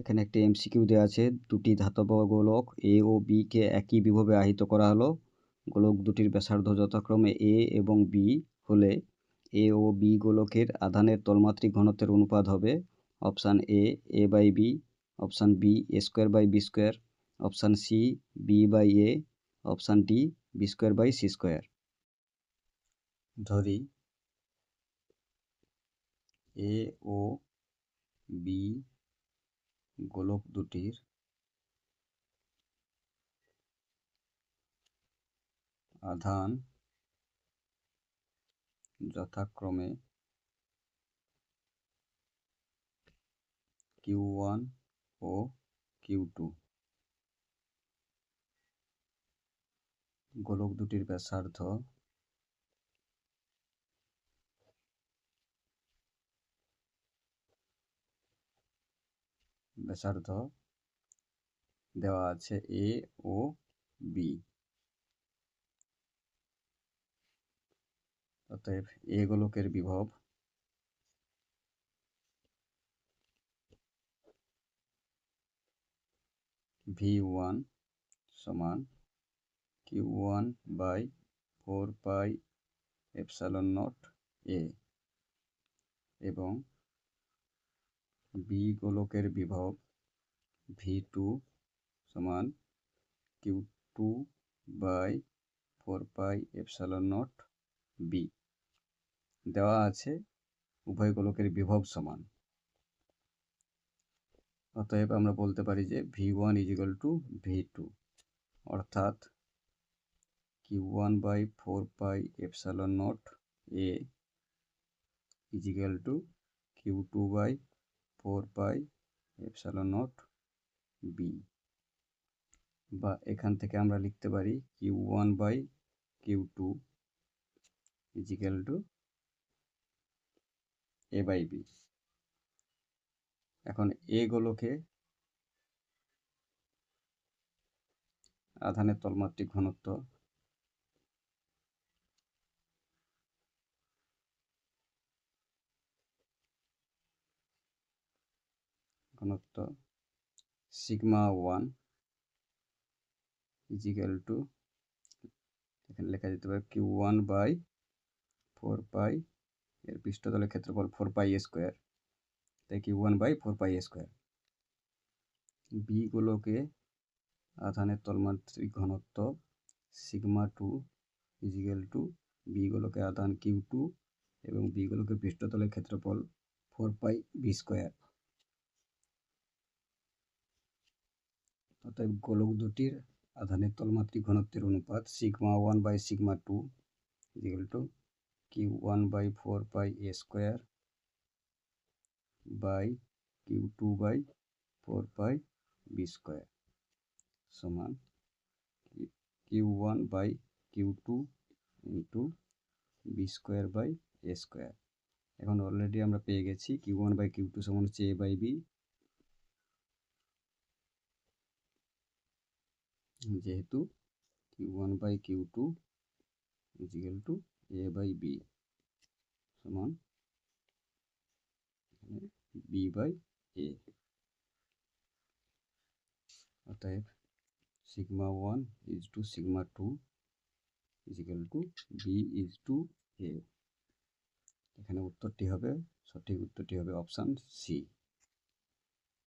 এখানে একটি এমসিকিউ দেওয়া আছে, দুটি ধাতব গোলক এ ও বি কে একই বিভবে আহিত করা হলো। গোলক দুটির ব্যাসার্ধ যথাক্রমে এ এবং বি হলে এ ও বি গোলকের আধানের তলমাত্রিক ঘনত্বের অনুপাত হবে option A A by B option B A square by B square, option C B by A option D B square by C square. ধরি এ ও বি গোলক দুটির আধান যথাক্রমে কিউ ওয়ান ও কিউ টু। গোলক দুটির ব্যাসার্ধ ব্যাসার্ধ দেওয়া আছে এ ও বি অতএব এ গোলকের বিভব ভি ওয়ান সমান Q one by four pi epsilon naught A এবং বি গোলকের বিভব ভি টু সমান Q two by four pi epsilon naught B দেওয়া আছে উভয় গোলকের বিভব সমান। অতএব আমরা বলতে পারি যে V one equal to V two অর্থাৎ Q one by four pi epsilon naught A equal to Q two by four pi epsilon naught B. বা এখান থেকে আমরা লিখতে পারি Q one by Q two equal to A by B এখন A গোলকে আধানের তলমাত্রিক ঘনত্ব ঘনত্ব সিগমা ওয়ান ইজিক্যাল টু এখানে লেখা যেতে পারে Q one by four pi এর পৃষ্ঠতলের ক্ষেত্রফল ফোর পাই স্কোয়ার তাই Q one by four pi square B আধানের তলমাত্রিক ঘনত্ব sigma two equal to B আধান কিউ টু এবং বি পৃষ্ঠতলের ক্ষেত্রফল ফোর পাই বি স্কোয়ার অতএব গোলক দুটির আধানের তলমাত্রিক ঘনত্বের অনুপাত sigma one by sigma two equal to Q one by four pi A square by Q two by four pi B square সমান Q one by Q two into B square by A square এখন already আমরা পেয়ে গেছি Q one by Q two সমান হচ্ছে A by B যেহেতু Q one by Q two equal to A by B সমান B by A অতএব sigma one is to sigma two is equal to B is to A এখানে উত্তরটি হবে, সঠিক উত্তরটি হবে অপশান সি